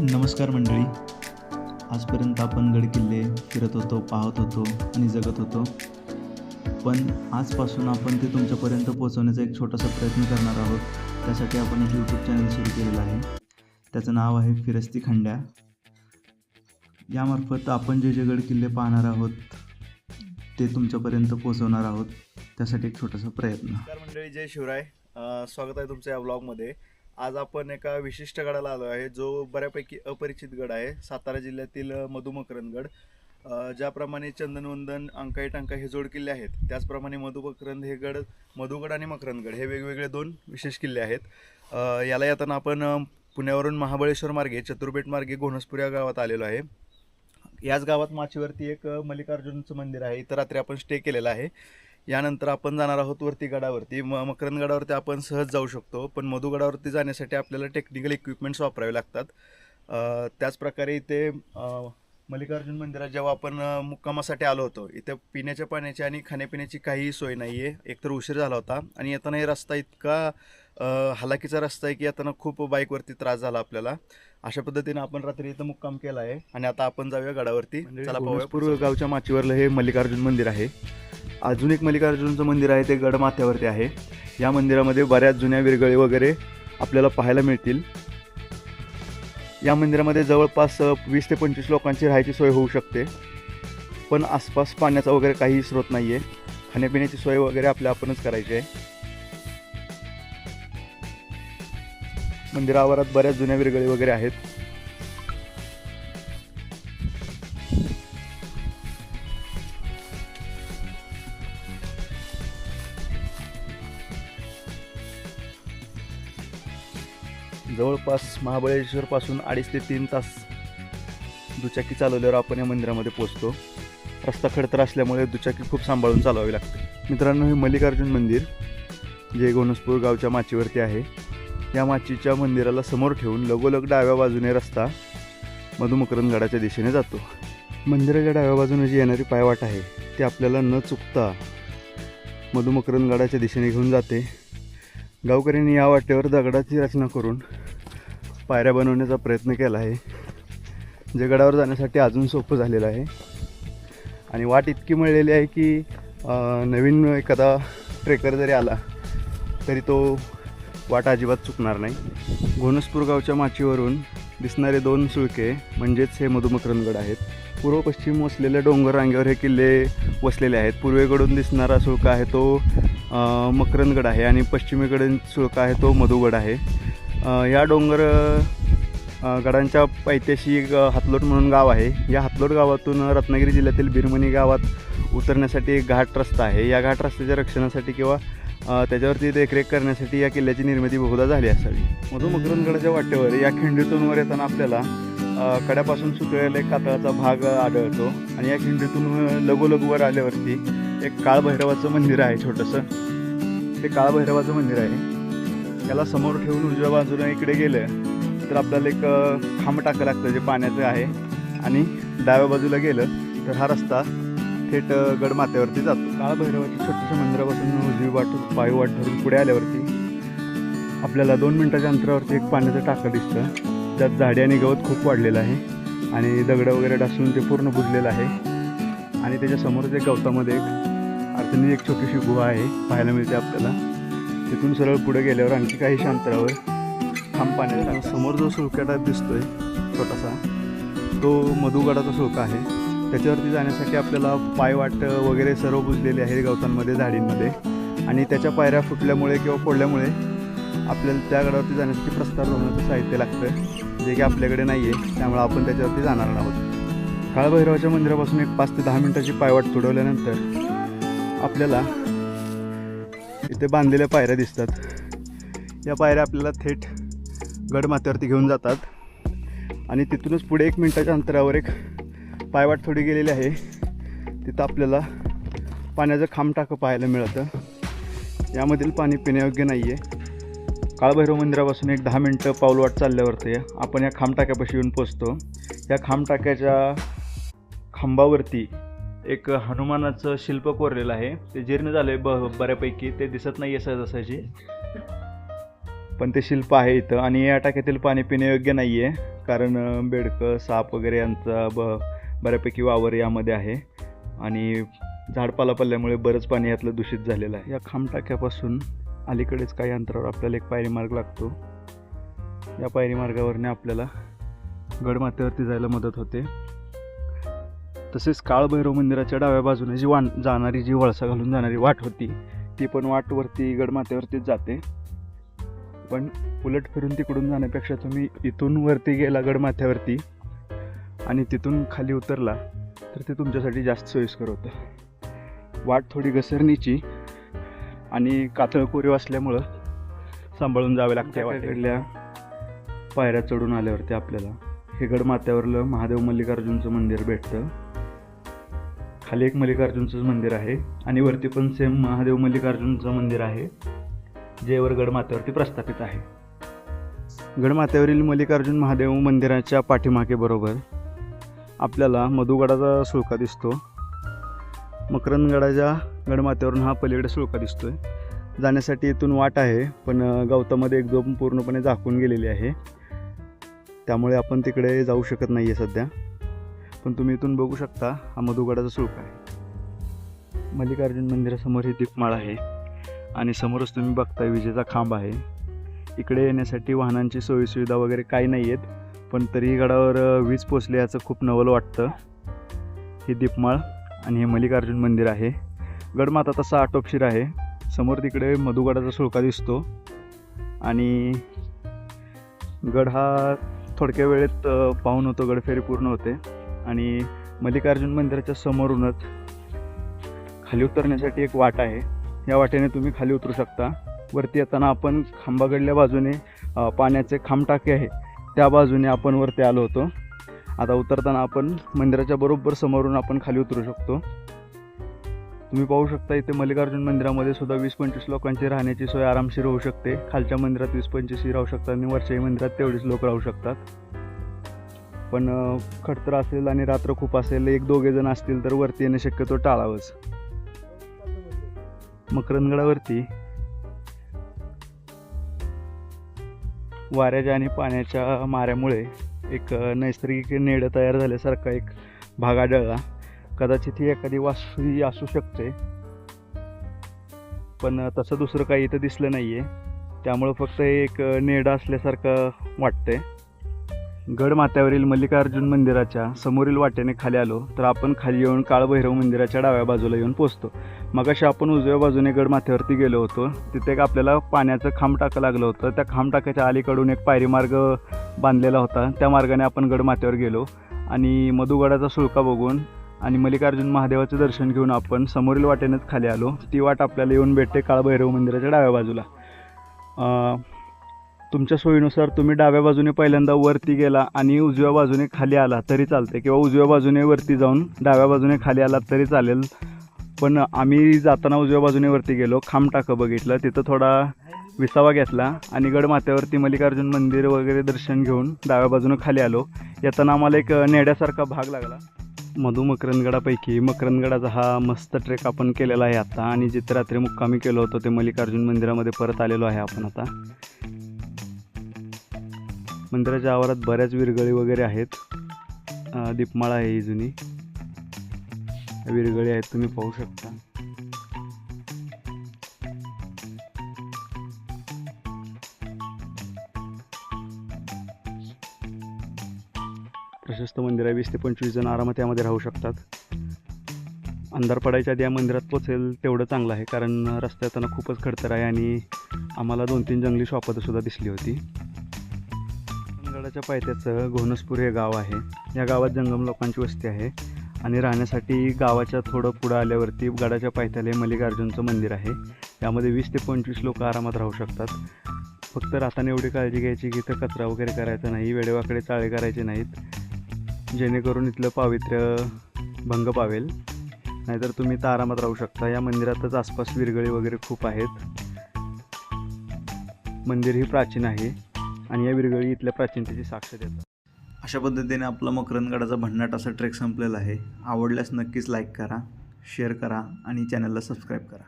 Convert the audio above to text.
नमस्कार मंडळी. आजपर्यंत आपण गडकिल्ले फिरत होतो पाहत होतो आणि जगत होतो. पण आजपासून आपण ते तुमच्यापर्यंत पोहोचवण्याचा एक छोटासा प्रयत्न करणार आहोत. त्यासाठी आपण एक यूट्यूब चॅनल सुरू केलेलं आहे. त्याचं नाव आहे फिरस्ती खंड्या. यामार्फत आपण जे जे गडकिल्ले पाहणार आहोत ते तुमच्यापर्यंत पोहोचवणार आहोत. त्यासाठी एक छोटासा प्रयत्न. मंडळी जय शिवराय. स्वागत आहे तुमच्या या ब्लॉगमध्ये आज आपण एका विशिष्ट गडाला आलो आहे जो बऱ्यापैकी अपरिचित गड आहे. सातारा जिल्ह्यातील मधुमकरंदगड ज्याप्रमाणे चंदनवंदन अंकाई टांका हे जोड किल्ले आहेत त्याचप्रमाणे मधुमकरंद हे गड मधुगड आणि मकरंदगड हे वेगवेगळे दोन विशेष किल्ले आहेत. याला येताना आपण पुण्यावरून महाबळेश्वर मार्गे चतुर्पेठ मार्गे घोणसपूर या गावात आलेलो आहे. याच गावात माचीवरती एक मल्लिकार्जुनचं मंदिर आहे. इथं रात्री आपण स्टे केलेला आहे. यानंतर आपण जाणार आहोत वरती गडावरती. म मकरंद गडावरती आपण सहज जाऊ शकतो पण मधुगडावरती जाण्यासाठी आपल्याला टेक्निकल इक्विपमेंट्स वापरावे लागतात. त्याचप्रकारे इथे मल्लिकार्जुन मंदिरात जेव्हा आपण मुक्कामासाठी आलो होतो इथे पिण्याच्या पाण्याची आणि खाण्यापिण्याची काहीही सोय नाही आहे एकतर उशीर झाला होता आणि येताना हे रस्ता इतका हालाकीचा रस्ता आहे की येताना खूप बाईकवरती त्रास झाला आपल्याला. अशा पद्धतीने आपण रात्री इथं मुक्काम केला आहे आणि आता आपण जाऊया गडावरती. पूर्व गावच्या माचीवरलं हे मल्लिकार्जुन मंदिर आहे. अजून एक मल्लिकार्जुनचं मंदिर आहे ते गडमाथ्यावरती आहे. या मंदिरामध्ये बऱ्याच जुन्या विरगळी वगैरे आपल्याला पाहायला मिळतील. या मंदिरामध्ये जवळपास वीस ते पंचवीस लोकांची राहायची सोय होऊ शकते. पण आसपास पाण्याचा वगैरे काही स्रोत नाही आहे खाण्यापिण्याची सोय वगैरे आपल्या आपणच करायची आहे. मंदिरा आवारात बऱ्याच जुन्या विरगळी वगैरे आहेत. जवळपास महाबळेश्वरपासून अडीच ते तीन तास दुचाकी चालवल्यावर आपण या मंदिरामध्ये पोचतो रस्ता खडतर असल्यामुळे दुचाकी खूप सांभाळून चालवावी लागते. मित्रांनो हे मल्लिकार्जुन मंदिर जे गोनसपूर गावच्या माचीवरती आहे या माचीच्या मंदिराला समोर ठेवून लगोलग डाव्या बाजूने रस्ता मधुमकरंदगडाच्या दिशेने जातो. मंदिराच्या डाव्या बाजूने जी येणारी पायवाट आहे ती आपल्याला न चुकता मधुमकरंदगडाच्या दिशेने घेऊन जाते. गावकऱ्यांनी या वाटेवर दगडाची रचना करून पायऱ्या बनवण्याचा प्रयत्न केला आहे. जे गडावर जाण्यासाठी अजून सोपं झालेलं आहे. आणि वाट इतकी मिळलेली आहे की नवीन एखादा ट्रेकर जरी आला तरी तो वाट अजिबात चुकणार नाही. घोणसपूर गावच्या माचीवरून दिसणारे दोन सुळके म्हणजेच हे मधुमकरंदगड आहेत. पूर्व पश्चिम वसलेल्या डोंगर रांगेवर हे किल्ले वसलेले आहेत. पूर्वेकडून दिसणारा सुळका आहे तो मकरंदगड आहे आणि पश्चिमेकडील सुळका आहे तो मधुगड आहे. या डोंगर गडांच्या पायथ्याशी एक हातलोट म्हणून गाव आहे. या हातलोट गावातून रत्नागिरी जिल्ह्यातील भिरमणी गावात उतरण्यासाठी एक घाट रस्ता आहे. या घाट रस्त्याच्या रक्षणासाठी किंवा त्याच्यावरती देखरेख करण्यासाठी या किल्ल्याची निर्मिती बहुधा झाली असावी. मधु मकरंदगडाच्या वाटेवर या खिंडीतून वर येताना आपल्याला कड्यापासून सुटलेला एक कातळाचा भाग आढळतो. आणि या खिंडीतून लघुलघुवर लगोलग वर आल्यावरती एक काळभैरवाचं मंदिर आहे छोटंसं. ते काळभैरवाचं मंदिर आहे. याला समोर ठेवून उजव्या बाजूने इकडे गेलं तर आपल्याला एक खांब टाकं लागतं जे पाण्याचं आहे. आणि डाव्या बाजूला गेलं तर हा रस्ता थेट गडमाथ्यावरती जातो. काळभैरवाच्या छोट्याशा मंदिरापासून उजवी वाट पायी वाट धरून पुढे आल्यावरती आपल्याला दोन मिनटाच्या अंतरावरती एक पाण्याचं टाकं दिसतं. त्यात झाडे आणि गवत खूप वाढलेलं आहे. आणि दगडं वगैरे डासून ते पूर्ण बुजलेलं आहे. आणि त्याच्या समोरच एक गवतामध्ये एक अडचणी एक छोटीशी गुहा आहे पाहायला मिळते आपल्याला. तिथून सरळ पुढे गेल्यावर आणखी काही शांतरावर खांब पाण्याचा समोर जो सुळका दिसतोय छोटासा तो मधुगडाचा सुळका आहे. त्याच्यावरती जाण्यासाठी आपल्याला पायवाट वगैरे सर्व बुजलेले आहे गवतांमध्ये झाडींमध्ये. आणि त्याच्या पायऱ्या फुटल्यामुळे किंवा फोडल्यामुळे आपल्याला त्या गडावरती जाण्यासाठी प्रस्तावनाचं साहित्य लागतं जे की आपल्याकडे नाही आहे त्यामुळे आपण त्याच्यावरती जाणार आहोत. काळभैरवाच्या मंदिरापासून एक पाच ते दहा मिनिटाची पायवाट तुडवल्यानंतर आपल्याला इथे बांधलेल्या पायऱ्या दिसतात. या पायऱ्या आपल्याला थेट गडमाथ्यावरती घेऊन जातात. आणि तिथूनच पुढे एक मिनिटाच्या अंतरावर एक पायवाट थोडी गेलेली आहे. तिथं आपल्याला पाण्याचं खांब टाकं पाहायला मिळतं. यामधील पाणी पिण्यायोग्य नाही आहे काळभैरव मंदिरापासून एक दहा मिनटं पाऊलवाट चालल्यावरती आपण या खांब टाक्यापाशी येऊन पोचतो या खांब टाक्याच्या खांबावरती एक हनुमानाचं शिल्प कोरलेलं आहे. ते जीर्ण झालं आहे ब बऱ्यापैकी. ते दिसत नाही आहे सहजासहजी पण ते शिल्प आहे इथं आणि या टाक्यातील पाणी पिण्यायोग्य नाही आहे कारण बेडकं साप वगैरे यांचा ब बऱ्यापैकी वावर यामध्ये आहे. आणि झाडपाला पडल्यामुळे बरंच पाणी यातलं दूषित झालेलं आहे. या खांब टाक्यापासून अलीकडेच काही अंतरावर आपल्याला एक पायरी मार्ग लागतो. या पायरी मार्गावरने आपल्याला गडमाथ्यावरती जायला मदत होते. तसेच काळभैरव मंदिराच्या डाव्या बाजूने जी वाण जाणारी जी वळसा घालून जाणारी वाट होती ती पण वाटवरती गडमाथ्यावरतीच जाते. पण उलट फिरून तिकडून जाण्यापेक्षा तुम्ही इथून वरती गेला गडमाथ्यावरती आणि तिथून खाली उतरला तर ते तुमच्यासाठी जास्त सोयीस्कर होतं. वाट थोडी घसरणीची आणि कातळ कोरीव असल्यामुळं सांभाळून जावे लागते वाटेकडल्या पायऱ्या चढून आल्यावरती आपल्याला हे गडमाथ्यावरलं महादेव मल्लिकार्जुनचं मंदिर भेटतं. खाली एक मल्लिकार्जुनचंच मंदिर आहे आणि वरती पण सेम महादेव मल्लिकार्जुनचं मंदिर आहे जे वरगड मातेवरती प्रस्थापित आहे. गडमाथ्यावरील मल्लिकार्जुन महादेव मंदिराच्या पाठीमागेबरोबर आपल्याला मधुगडाचा सुळका दिसतो. मकरंदगडाच्या गडमाथ्यावरून हा पलीकडे सुळका दिसतोय. जाण्यासाठी इथून वाट आहे पण गवतामध्ये एकदम पूर्णपणे झाकून गेलेली आहे. त्यामुळे आपण तिकडे जाऊ शकत नाही आहे सध्या. पण तुम्ही इथून बघू शकता हा मधुगडाचा सुळका आहे. मल्लिकार्जुन मंदिरासमोर ही दीपमाळ आहे आणि समोरच तुम्ही बघताय विजेचा खांब आहे. इकडे येण्यासाठी वाहनांची सोयीसुविधा वगैरे काही नाही आहेत पण तरीही गडावर वीज पोचली याचं खूप नवल वाटतं. ही दीपमाळ आणि हे मल्लिकार्जुन मंदिर आहे. गडमाता तसा आटोपशीर आहे. समोर तिकडे मधुगडाचा सुळका दिसतो आणि गड हा थोडक्या वेळेत पाहून होतो गडफेरी पूर्ण होते. आणि मल्लिकार्जुन मंदिराच्या समोरूनच खाली उतरण्यासाठी एक वाट आहे. या वाटेने तुम्ही खाली उतरू शकता. वरती येताना आपण खांबागडल्या बाजूने पाण्याचे खांब टाके आहे. त्या बाजूने आपण वरती आलो होतो. आता उतरताना आपण मंदिराच्या बरोबर समोरून आपण खाली उतरू शकतो. तुम्ही पाहू शकता इथे मल्लिकार्जुन मंदिरामध्ये सुद्धा वीस पंचवीस लोकांची राहण्याची सोय आरामशीर होऊ शकते. खालच्या मंदिरात वीस पंचवीस राहू शकतात आणि वरच्याही मंदिरात तेवढीच लोक राहू शकतात. पण खडतर असेल आणि रात्र खूप असेल एक दोघे जण असतील तर वरती येणं शक्यतो टाळावंच. मकरंदगडावरती वाऱ्याच्या आणि पाण्याच्या माऱ्यामुळे एक नैसर्गिक नेडं तयार झाल्यासारखा एक भाग आढळला. कदाचित ही एखादी वास्तू असू शकते. पण तसं दुसरं काही इथं दिसलं नाही आहे त्यामुळं फक्त एक अ, नेडं असल्यासारखं वाटतंय. गडमाथ्यावरील मल्लिकार्जुन मंदिराच्या समोरील वाटेने खाली आलो तर आपण खाली येऊन काळभैरव मंदिराच्या डाव्या बाजूला येऊन पोचतो. मगाशी आपण उजव्या बाजूने गडमाथ्यावरती गेलो होतो. तिथे एक आपल्याला पाण्याचं खांब टाकं लागलं होतं. त्या खांब टाकाच्या अलीकडून एक पायरी मार्ग बांधलेला होता. त्या मार्गाने आपण गडमाथ्यावर गेलो आणि मधुगडाचा सुळका बघून आणि मल्लिकार्जुन महादेवाचं दर्शन घेऊन आपण समोरील वाटेनेच खाली आलो. ती वाट आपल्याला येऊन भेटते काळभैरव मंदिराच्या डाव्या बाजूला. तुमच्या सोयीनुसार तुम्ही डाव्या बाजूने पहिल्यांदा वरती गेला आणि उजव्या बाजूने खाली आला तरी चालते किंवा उजव्या बाजूने वरती जाऊन डाव्या बाजूने खाली आला तरी चालेल. पण आम्ही जाताना उजव्या बाजूने वरती गेलो खांब टाकं बघितलं तिथं थोडा विसावा घेतला आणि गडमाथ्यावरती मल्लिकार्जुन मंदिर वगैरे दर्शन घेऊन डाव्या बाजूने खाली आलो. येताना आम्हाला एक नेड्यासारखा भाग लागला. मधु मकरंदगडापैकी मकरंदगडाचा हा मस्त ट्रेक आपण केलेला आहे आता आणि जिथे रात्री मुक्कामी केलो होतो ते मल्लिकार्जुन मंदिरामध्ये परत आलेलो आहे आपण आता. मंदिराच्या आवारात बऱ्याच विरगळी वगैरे आहेत. दीपमाळा आहे ही जुनी. विरगळी आहेत तुम्ही पाहू शकता. प्रशस्त मंदिर आहे वीस ते पंचवीस जण आरामात यामध्ये राहू शकतात. अंधार पडायच्या आधी या मंदिरात पोचेल तेवढं चांगलं आहे कारण रस्ता येताना खूपच खडतर आहे आणि आम्हाला दोन तीन जंगली शॉपं सुद्धा दिसली होती. गडाच्या पायथ्याचं घोनसपूर हे गाव आहे. या गावात जंगम लोकांची वस्ती आहे आणि राहण्यासाठी गावाच्या थोडं पुढं आल्यावरती गडाच्या पायथ्याला हे मल्लिकार्जुनचं मंदिर आहे. यामध्ये वीस ते पंचवीस लोक आरामात राहू शकतात. फक्त राहताना एवढी काळजी घ्यायची की इथं कचरा वगैरे करायचा नाही वेडेवाकडे चाळे करायचे नाहीत. जेणेकरून इथलं पावित्र्य भंग पावेल. नाहीतर तुम्ही तर आरामात राहू शकता. या मंदिरातच आसपास विरगळी वगैरे खूप आहेत. मंदिर ही प्राचीन आहे. आणि या विरगळी इथल्या प्राचीनतेची साक्ष देतात. अशा पद्धतीने आपला मकरंदगडाचा भन्नाट असा ट्रेक संपलेला आहे. आवडल्यास नक्कीच लाईक करा शेअर करा आणि चॅनलला सबस्क्राईब करा.